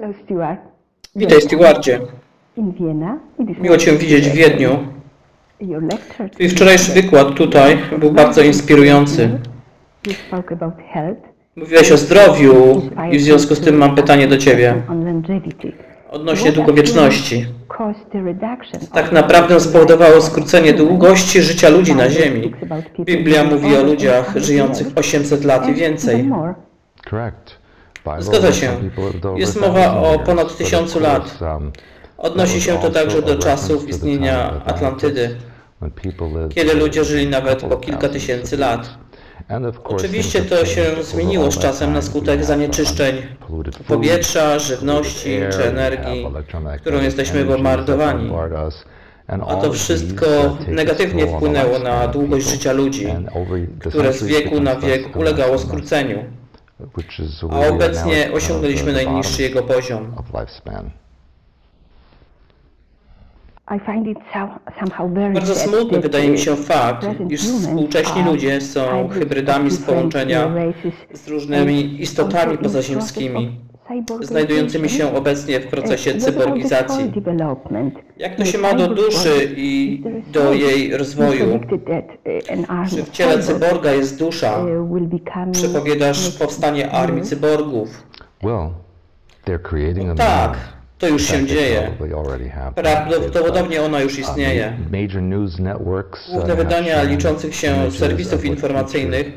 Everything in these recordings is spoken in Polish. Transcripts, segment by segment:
Hello, Stuart. Witaj, Stewardzie. Miło Cię widzieć w Wiedniu. Twój wczorajszy wykład tutaj był bardzo inspirujący. Mówiłeś o zdrowiu i w związku z tym mam pytanie do Ciebie odnośnie długowieczności. Tak naprawdę spowodowało skrócenie długości życia ludzi na Ziemi. Biblia mówi o ludziach żyjących 800 lat i więcej. Correct. Zgadza się. Jest mowa o ponad tysiącu lat. um, Odnosi się to także do czasów istnienia Atlantydy, kiedy ludzie żyli nawet po kilka tysięcy lat. Oczywiście to się zmieniło z czasem na skutek zanieczyszczeń powietrza, żywności czy energii, którą jesteśmy bombardowani. A to wszystko negatywnie wpłynęło na długość życia ludzi, które z wieku na wiek ulegało skróceniu, a obecnie osiągnęliśmy najniższy jego poziom. I find it so, somehow very Bardzo smutny that, wydaje mi się fakt, present iż humans współcześni are ludzie są hybrydami z połączenia races z różnymi istotami pozaziemskimi, znajdującymi się obecnie w procesie cyborgizacji. Jak to się ma do duszy i do jej rozwoju? Czy w ciele cyborga jest dusza? become Przepowiadasz powstanie armii cyborgów. Them Tak. To już się dzieje. Prawdopodobnie ona już Uh, istnieje. Networks, uh, Główne wydania shown liczących się serwisów informacyjnych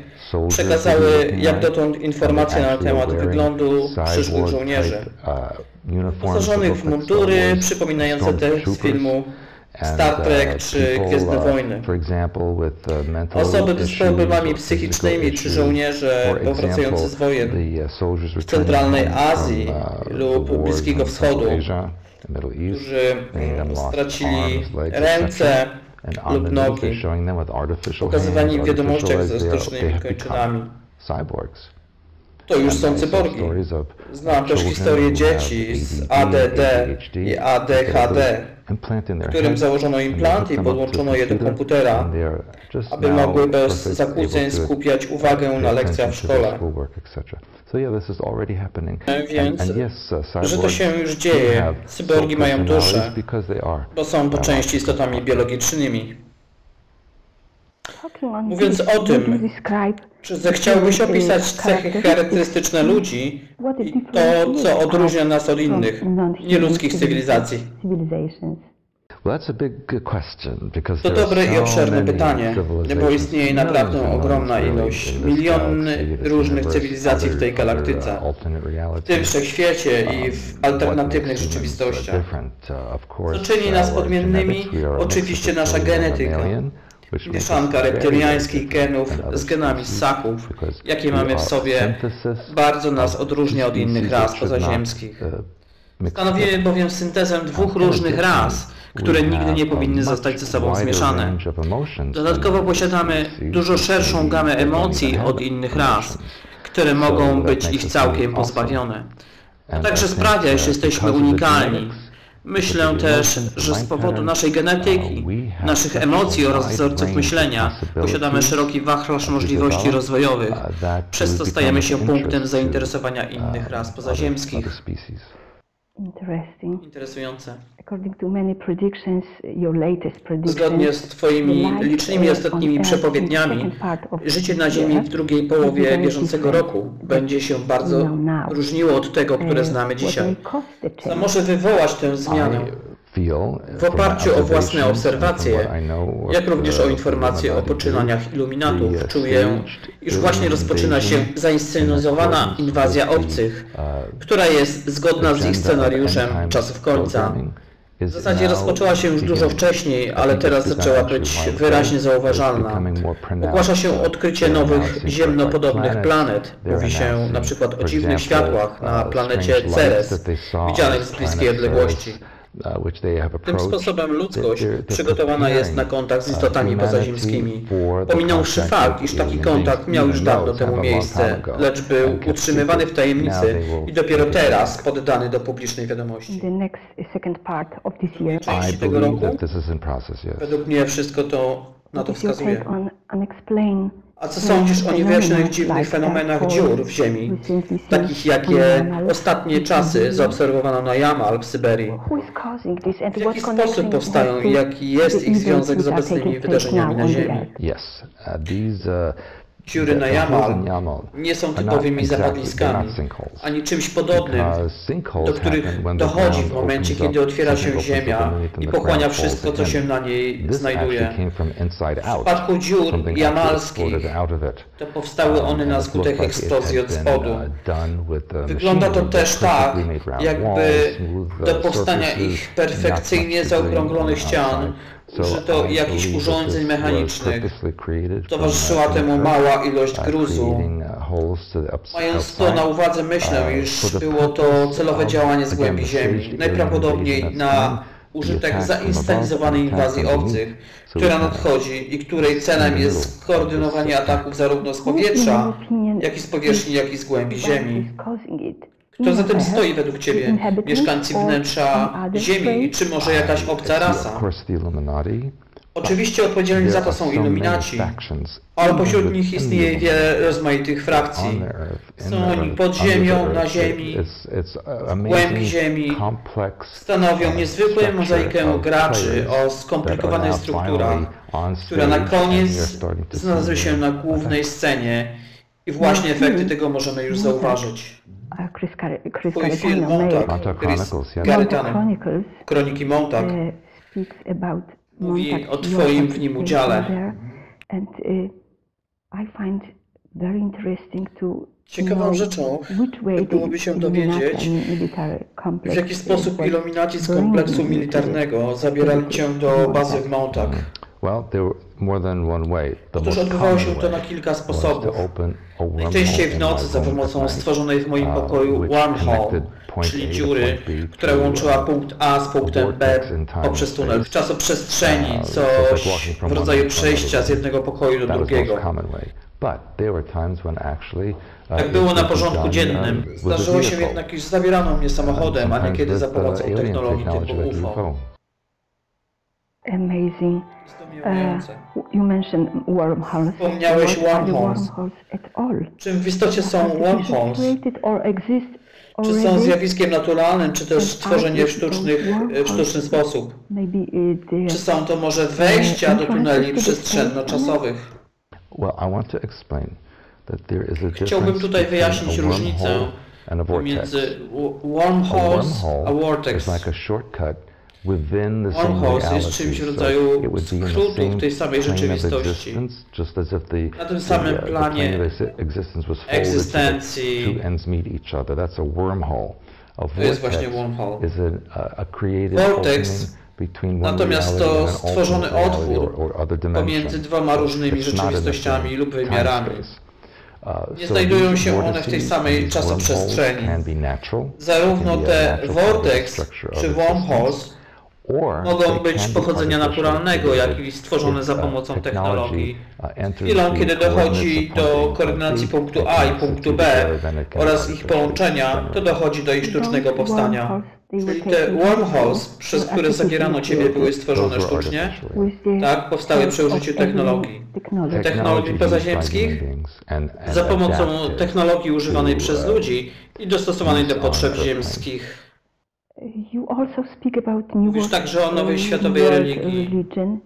przekazały jak dotąd informacje na temat wyglądu przyszłych żołnierzy. uh, Wyposażonych look w mundury przypominające te z filmu Star uh, Trek czy people, Gwiezdne uh, Wojny. uh, Osoby z problemami psychicznymi czy żołnierze powracający z wojen uh, returning centralnej Azji uh, lub Bliskiego Wschodu, którzy lost stracili ręce lub nogi, pokazywani w wiadomościach ze sztucznymi kończynami. cyborgs. To już są cyborgi. Znam też historię dzieci z ADD, i ADHD, którym założono implanty i podłączono je do komputera, aby mogły bez zakłóceń skupiać uwagę na lekcjach w szkole. Więc, że to się już dzieje. Cyborgi mają duszę, bo są po części istotami biologicznymi. Mówiąc o tym, Czy zechciałbyś opisać cechy charakterystyczne ludzi i to, co odróżnia nas od innych, nieludzkich cywilizacji? uh, To dobre i obszerne pytanie, bo istnieje naprawdę millions and ogromna really ilość, miliony różnych cywilizacji w tej uh, galaktyce, alternate w tym wszechświecie i w Um, what alternatywnych uh, rzeczywistościach. uh, Co czyni nas our odmiennymi? Oczywiście nasza genetyka. Mieszanka reptyliańskich genów z genami ssaków, jakie mamy w sobie, bardzo nas odróżnia od innych ras pozaziemskich. mix Stanowimy bowiem syntezę dwóch różnych ras, które nigdy nie powinny zostać ze sobą zmieszane. Dodatkowo posiadamy dużo szerszą gamę emocji od innych ras, które mogą być ich całkiem pozbawione. To także sprawia, iż jesteśmy unikalni. Myślę też, że z powodu naszej genetyki, naszych emocji oraz wzorców myślenia posiadamy szeroki wachlarz możliwości rozwojowych, przez co stajemy się punktem zainteresowania innych ras pozaziemskich. Interesting. Interesujące. According to many predictions, your latest predictions, Zgodnie z Twoimi licznymi ostatnimi przepowiedniami, życie na Ziemi w drugiej połowie bieżącego roku będzie się bardzo różniło od tego, które Uh, znamy dzisiaj. Co może wywołać tę zmianę? W oparciu o własne obserwacje, jak również o informacje o poczynaniach iluminatów, czuję, iż właśnie rozpoczyna się zainscenizowana inwazja obcych, która jest zgodna z ich scenariuszem czasów końca. W zasadzie rozpoczęła się już dużo wcześniej, ale teraz zaczęła być wyraźnie zauważalna. Ogłasza się odkrycie nowych ziemnopodobnych planet. Mówi się na przykład o dziwnych światłach na planecie Ceres, widzianych z bliskiej odległości. Tym sposobem ludzkość przygotowana jest na kontakt z istotami pozaziemskimi, pominąwszy fakt, iż taki kontakt miał już dawno temu miejsce, lecz był utrzymywany w tajemnicy i dopiero teraz poddany do publicznej wiadomości. Year. Części tego roku, według mnie wszystko to na to wskazuje. A co sądzisz o niewyjaśnionych dziwnych fenomenach dziur w Ziemi, takich jakie ostatnie czasy zaobserwowano na Jamal w Syberii? W jaki sposób powstają i jaki jest ich związek z obecnymi wydarzeniami na on the Ziemi? Dziury na Jamal nie są typowymi zapadliskami, ani czymś podobnym, do których dochodzi w momencie, kiedy otwiera się ziemia i pochłania wszystko, co się na niej znajduje. W przypadku dziur jamalskich to powstały one na skutek eksplozji od spodu. uh, uh, Wygląda to też tak, jakby smooth, uh, do powstania ich perfekcyjnie zaokrąglonych ścian użyto I jakichś urządzeń mechanicznych. Towarzyszyła temu mała ilość gruzu. uh, to Mając to na uwadze myślę, Uh, iż było to celowe działanie z głębi Ziemi, najprawdopodobniej na użytek attack inwazji obcych, która nadchodzi i której celem jest skoordynowanie ataków zarówno z powietrza, jak i z powierzchni, jak i z głębi Ziemi. Kto za tym stoi według Ciebie? Mieszkańcy wnętrza Ziemi, czy może jakaś obca rasa? Oczywiście odpowiedzialni za to są iluminaci, ale pośród nich istnieje wiele rozmaitych frakcji. Są oni pod ziemią, na ziemi, w głębi ziemi. Stanowią niezwykłą mozaikę graczy o skomplikowanych strukturach, które na koniec znalazły się na głównej scenie i właśnie efekty tego możemy już zauważyć. Uh, Chris, Car- Chris Twój film Montag, Montag Chris Chronicles Kroniki Montag, uh, about Mówi Montag, o twoim w nim udziale. And uh, I find very interesting to Ciekawą rzeczą byłoby się dowiedzieć, w jaki sposób iluminaci z kompleksu militarnego zabierali cię do bazy w Montag. Otóż odbywało się to na kilka sposobów. Najczęściej w nocy za pomocą stworzonej w moim uh, pokoju wormhole, czyli dziury, która łączyła uh, punkt A z punktem B poprzez tunel w czasoprzestrzeni, Uh, coś w rodzaju przejścia z jednego pokoju do drugiego. uh, Tak było na porządku dziennym. a Zdarzyło się jednak, iż zawierano mnie samochodem, a niekiedy za uh, pomocą technologii typu. UFO. Amazing. Uh, you mentioned wormholes. Wspomniałeś What are the wormholes. wormholes at all? Czym w istocie są wormholes? Created or exist Czy są already? zjawiskiem naturalnym, czy też stworzenie w, sztucznych, w sztuczny sposób? Czy są to może wejścia do tuneli przestrzenno-czasowych? Well, I want to explain that there is a difference Chciałbym tutaj between wyjaśnić a różnicę wormhole and a vortex. pomiędzy wormholes a wormhole vortex. is like a shortcut Wormholes jest czymś w rodzaju skrótu w tej samej rzeczywistości. Na tym samym uh, planie egzystencji. To jest właśnie wormhole. Vortex Natomiast to stworzony otwór pomiędzy dwoma różnymi rzeczywistościami lub wymiarami. Uh, Nie znajdują się one w tej samej czasoprzestrzeni. Zarówno a te vortex czy wormholes or mogą być pochodzenia naturalnego, jak i stworzone za uh, pomocą technologii. uh, enters Chwilą, kiedy dochodzi do A koordynacji punktu A i punktu B oraz ich połączenia, to dochodzi do ich sztucznego powstania. Czyli te wormholes, przez które zabierano Ciebie, były stworzone sztucznie? Tak, powstały przy użyciu technologii. Technologii pozaziemskich Za pomocą technologii używanej przez uh, ludzi i dostosowanej do potrzeb ziemskich. You also speak about New Mówisz także o nowej światowej religii. religion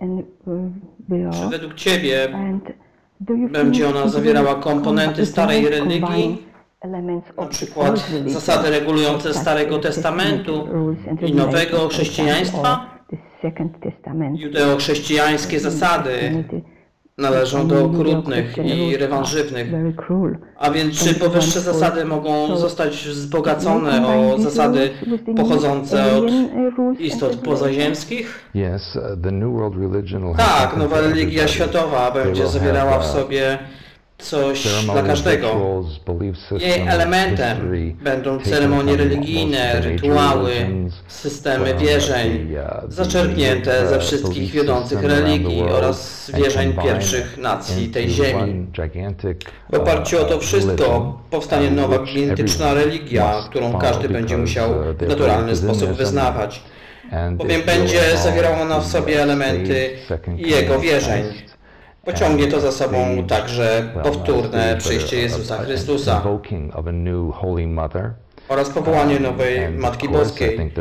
and uh. Czy według Ciebie będzie ona zawierała komponenty starej religii? na przykład zasady regulujące Starego Testamentu i Nowego Chrześcijaństwa, judeo-chrześcijańskie zasady należą do okrutnych i rewanżywnych. A więc czy powyższe zasady mogą zostać wzbogacone o zasady pochodzące od istot pozaziemskich? Tak, nowa religia światowa będzie zawierała w sobie coś dla każdego. Jej elementem będą ceremonie religijne, rytuały, systemy wierzeń, zaczerpnięte ze wszystkich wiodących religii oraz wierzeń pierwszych nacji tej ziemi. W oparciu o to wszystko powstanie nowa gigantyczna religia, którą każdy będzie musiał w naturalny sposób wyznawać, bowiem będzie zawierała ona w sobie elementy jego wierzeń. Pociągnie to za sobą także powtórne przyjście Jezusa Chrystusa oraz powołanie nowej Matki Boskiej.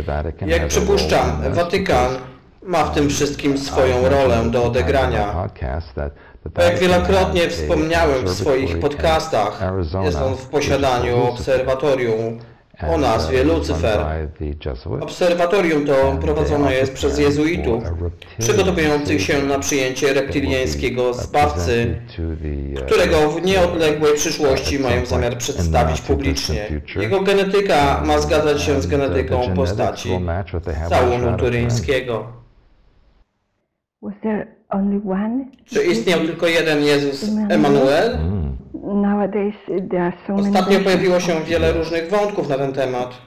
Jak przypuszczam, Watykan ma w tym wszystkim swoją rolę do odegrania. Jak wielokrotnie wspomniałem w swoich podcastach, jest on w posiadaniu obserwatorium o nazwie Lucyfer. Obserwatorium to prowadzone jest przez jezuitów, przygotowujących się na przyjęcie reptiliańskiego zbawcy, którego w nieodległej przyszłości mają zamiar przedstawić publicznie. Jego genetyka ma zgadzać się z genetyką postaci całunu turyńskiego. Czy istniał tylko jeden Jezus Emanuel? Ostatnio pojawiło się wiele różnych wątków na ten temat,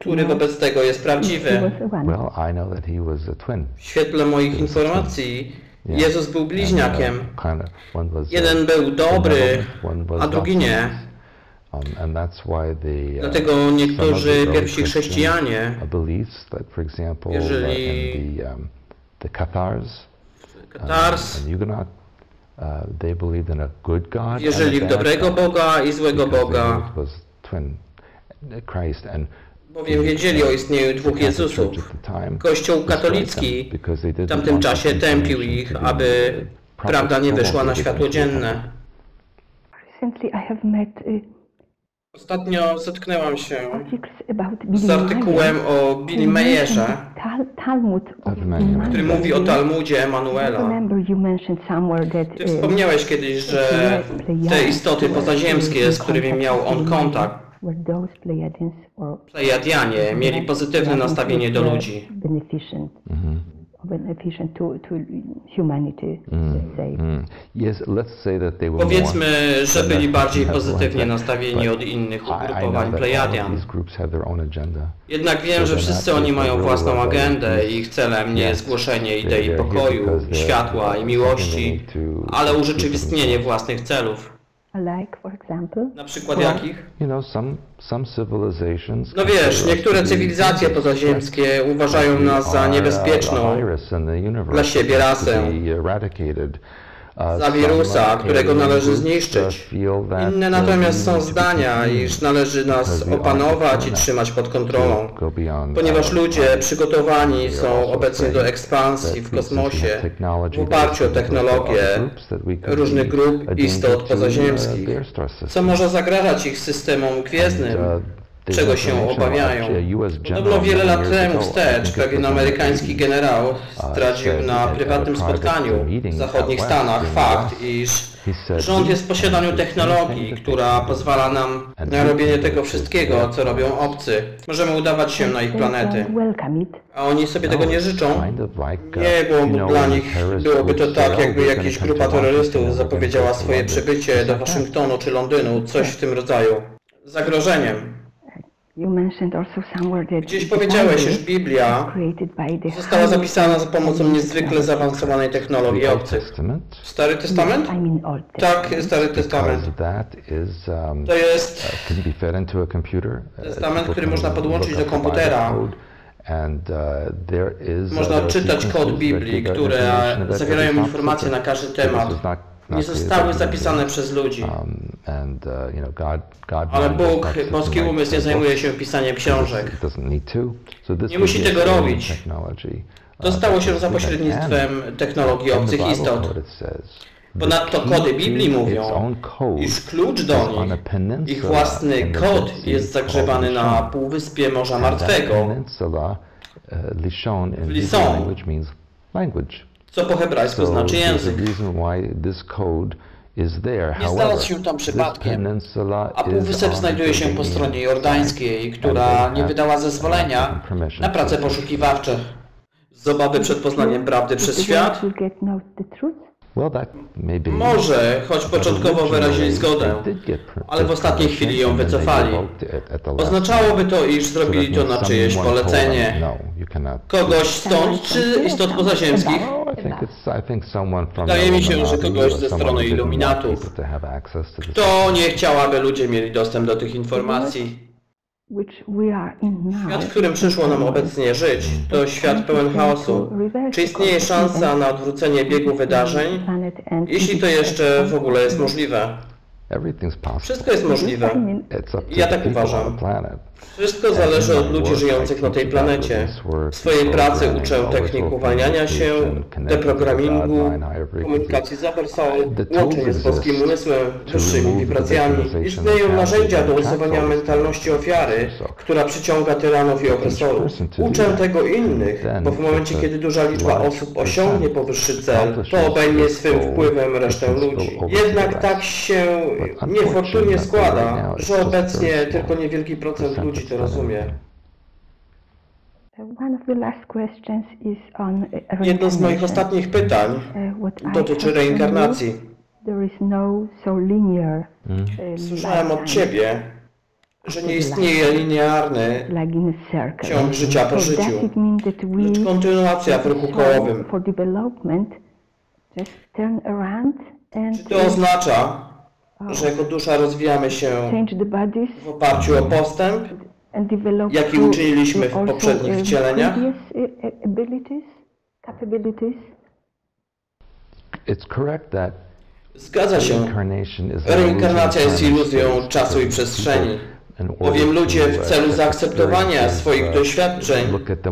który wobec tego jest prawdziwy. W świetle moich informacji Jezus był bliźniakiem. Jeden był dobry, a drugi nie. Dlatego niektórzy pierwsi chrześcijanie, jeżeli Katars, Wierzyli w dobrego Boga i złego Boga, bowiem wiedzieli o istnieniu dwóch Jezusów. Kościół katolicki w tamtym czasie tępił ich, aby prawda nie wyszła na światło dzienne. Ostatnio zetknęłam się z artykułem o Billy Mayerze, który mówi o Talmudzie Emanuela. Ty wspomniałeś kiedyś, że te istoty pozaziemskie, z którymi miał on kontakt, Plejadianie, mieli pozytywne nastawienie do ludzi. Mhm beneficent to, to humanity, let's say. Mm. Yes, let's say that they were Powiedzmy, że byli bardziej pozytywnie nastawieni od innych ugrupowań Plejadian. Jednak wiem, że wszyscy oni mają własną agendę i ich celem nie jest głoszenie idei pokoju, światła i miłości, ale urzeczywistnienie własnych celów. Na przykład jakich? No wiesz, niektóre cywilizacje pozaziemskie uważają nas za niebezpieczną dla siebie rasę za wirusa, którego należy zniszczyć. Inne natomiast są zdania, iż należy nas opanować i trzymać pod kontrolą, ponieważ ludzie przygotowani są obecnie do ekspansji w kosmosie w oparciu o technologię różnych grup istot pozaziemskich, co może zagrażać ich systemom gwiezdnym czego się obawiają. Podobno wiele lat temu wstecz pewien amerykański generał zdradził na prywatnym spotkaniu w zachodnich Stanach fakt, iż rząd jest w posiadaniu technologii, która pozwala nam na robienie tego wszystkiego, co robią obcy. Możemy udawać się na ich planety. A oni sobie tego nie życzą? Nie, bo dla nich byłoby to tak, jakby jakaś grupa terrorystów zapowiedziała swoje przybycie do Waszyngtonu czy Londynu, coś w tym rodzaju. Zagrożeniem. Gdzieś powiedziałeś, że Biblia została zapisana za pomocą niezwykle zaawansowanej technologii obcych. Stary Testament? Tak, Stary Testament. Um, to jest testament, który można podłączyć do komputera. Uh, można czytać kod Biblii, które zawierają informacje na każdy temat nie zostały zapisane przez ludzi. Um, uh, Ale Bóg, boski umysł nie zajmuje się pisaniem książek. Nie musi tego robić. To stało się za pośrednictwem technologii obcych istot. Ponadto kody Biblii mówią, iż klucz do nich, ich własny kod jest zagrzebany na półwyspie Morza Martwego, w Lison, co po hebrajsku znaczy język. Nie znalazł się tam przypadkiem, a półwysep znajduje się po stronie jordańskiej, która nie wydała zezwolenia na prace poszukiwawcze. Z obawy przed poznaniem prawdy przez świat? Może, choć początkowo wyrazili zgodę, ale w ostatniej chwili ją wycofali. Oznaczałoby to, iż zrobili to na czyjeś polecenie. Kogoś stąd, czy istot pozaziemskich? Wydaje mi się, że kogoś ze strony iluminatów. Kto nie chciał, aby ludzie mieli dostęp do tych informacji? Świat, w którym przyszło nam obecnie żyć, to świat pełen chaosu. Czy istnieje szansa na odwrócenie biegu wydarzeń? Jeśli to jeszcze w ogóle jest możliwe. Wszystko jest możliwe. Ja tak uważam. Wszystko zależy od ludzi żyjących na tej planecie. W swojej pracy uczę technik uwalniania się, deprogramingu, komunikacji z Abersoul, łączenia z boskim umysłem, wyższymi wibracjami. Istnieją narzędzia do usuwania mentalności ofiary, która przyciąga tyranów i opresorów. Uczę tego innych, bo w momencie, kiedy duża liczba osób osiągnie powyższy cel, to obejmie swym wpływem resztę ludzi. Jednak tak się niefortunnie składa, że obecnie tylko niewielki procent ludzi to rozumie. Jedno z moich ostatnich pytań dotyczy reinkarnacji. Słyszałem od Ciebie, że nie istnieje linearny ciąg życia po życiu, lecz kontynuacja w ruchu kołowym. Czy to oznacza, że jako dusza rozwijamy się w oparciu o postęp, jaki uczyniliśmy w poprzednich wcieleniach? Zgadza się. Reinkarnacja jest iluzją czasu i przestrzeni. Bowiem ludzie w celu zaakceptowania swoich doświadczeń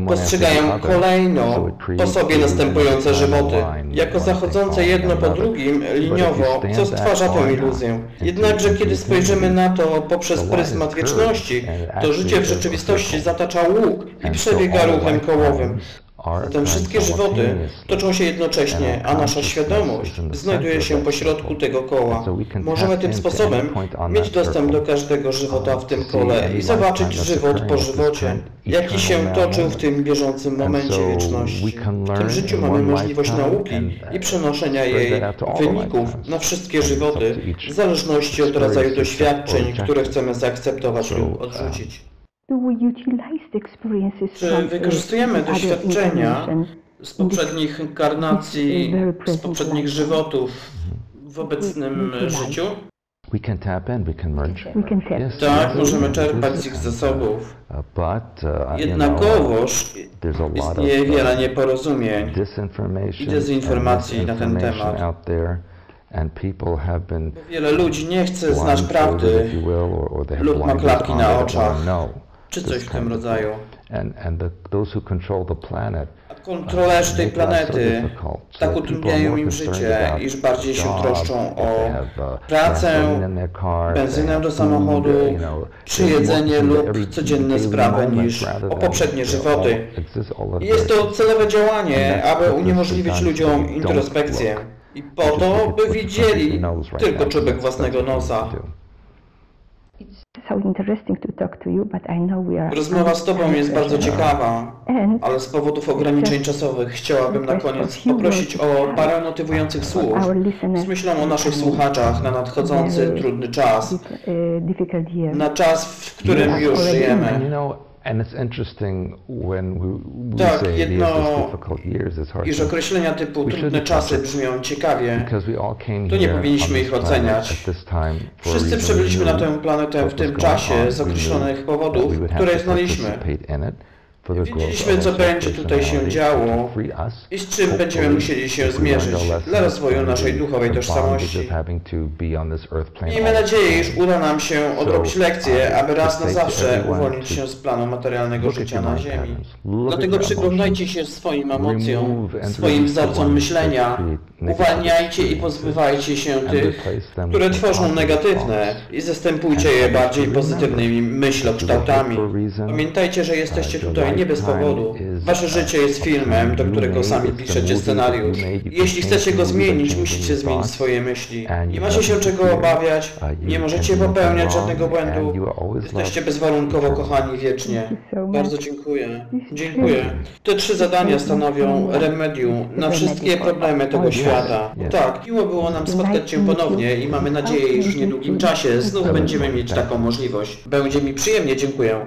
postrzegają kolejno po sobie następujące żywoty, jako zachodzące jedno po drugim liniowo, co stwarza tę iluzję. Jednakże kiedy spojrzymy na to poprzez pryzmat wieczności, to życie w rzeczywistości zatacza łuk i przebiega ruchem kołowym. Zatem wszystkie żywoty toczą się jednocześnie, a nasza świadomość znajduje się pośrodku tego koła. Możemy tym sposobem mieć dostęp do każdego żywota w tym kole i zobaczyć żywot po żywocie, jaki się toczył w tym bieżącym momencie wieczności. W tym życiu mamy możliwość nauki i przenoszenia jej wyników na wszystkie żywoty, w zależności od rodzaju doświadczeń, które chcemy zaakceptować lub odrzucić. Czy wykorzystujemy doświadczenia z poprzednich inkarnacji, z poprzednich żywotów w obecnym życiu? Tak, możemy czerpać z ich zasobów. Jednakowoż istnieje wiele nieporozumień i dezinformacji na ten temat. Wiele ludzi nie chce znać prawdy. lub ma klapki na oczach czy coś w tym rodzaju. A kontrolerzy tej planety tak utrudniają im życie, iż bardziej się troszczą o pracę, benzynę do samochodu, czy jedzenie lub codzienne sprawy niż o poprzednie żywoty. Jest to celowe działanie, aby uniemożliwić ludziom introspekcję. I po to, by widzieli tylko czubek własnego nosa. Rozmowa z Tobą jest bardzo ciekawa, ale z powodów ograniczeń czasowych chciałabym na koniec poprosić o parę motywujących słów z myślą o naszych słuchaczach na nadchodzący trudny czas, uh, na czas, w którym już żyjemy. Tak, jedno, iż określenia typu trudne czasy brzmią ciekawie, to nie powinniśmy ich oceniać. Wszyscy przybyliśmy na tę planetę w tym czasie z określonych powodów, które znaliśmy. Wiedzieliśmy, of co będzie tutaj się działo i z czym będziemy musieli się zmierzyć dla rozwoju naszej duchowej tożsamości. Miejmy nadzieję, iż uda nam się odrobić lekcję, aby raz na zawsze uwolnić się z planu materialnego życia na Ziemi. Dlatego przyglądajcie się swoim emocjom, swoim wzorcom myślenia, uwalniajcie i pozbywajcie się tych, które tworzą negatywne i zastępujcie je bardziej pozytywnymi myślokształtami. Pamiętajcie, że jesteście tutaj nie bez powodu. Wasze życie jest filmem, do którego sami piszecie scenariusz. Jeśli chcecie go zmienić, musicie zmienić swoje myśli. Nie macie się czego obawiać, nie możecie popełniać żadnego błędu. Jesteście bezwarunkowo kochani wiecznie. Bardzo dziękuję. Dziękuję. Te trzy zadania stanowią remedium na wszystkie problemy tego świata. Tak, miło było nam spotkać Cię ponownie i mamy nadzieję, iż w niedługim czasie znów będziemy mieć taką możliwość. Będzie mi przyjemnie, dziękuję.